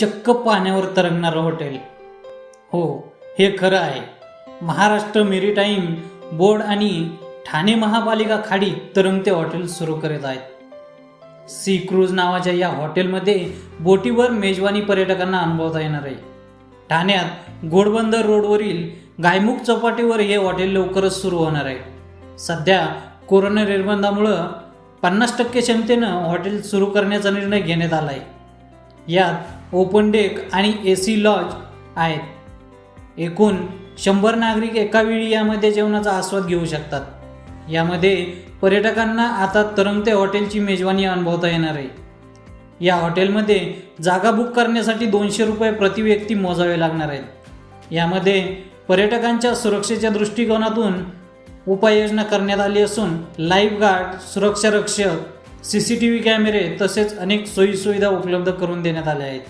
चक्क पाण्यावर तरंगणारं हॉटेल. हो हे खरं आहे. महाराष्ट्र मेरीटाईम बोर्ड आणि ठाणे महापालिका खाडी तरंगते हॉटेल सुरू करत आहेत. सी क्रूज नावाच्या या हॉटेलमध्ये बोटीवर मेजवानी पर्यटकांना अनुभवता येणार आहे. ठाण्यात घोडबंदर रोडवरील गायमुख चौपाटीवर हे हॉटेल लवकरच सुरू होणार आहे. सध्या कोरोना निर्बंधामुळं पन्नास टक्के क्षमतेनं हॉटेल सुरू करण्याचा निर्णय घेण्यात आला आहे यात ओपन डेक आणि ए सी लॉज आहेत. एकूण शंभर नागरिक एका वेळी यामध्ये जेवणाचा आस्वाद घेऊ शकतात. यामध्ये पर्यटकांना आता तरंगते हॉटेलची मेजवानी अनुभवता येणार आहे. या हॉटेलमध्ये जागा बुक करण्यासाठी दोनशे रुपये प्रति व्यक्ती मोजावे लागणार आहेत. यामध्ये पर्यटकांच्या सुरक्षेच्या दृष्टिकोनातून उपाययोजना करण्यात आली असून लाईफ गार्ड सुरक्षा रक्षक सी सी टी व्ही कॅमेरे तसेच अनेक सोयीसुविधा उपलब्ध करून देण्यात आल्या आहेत.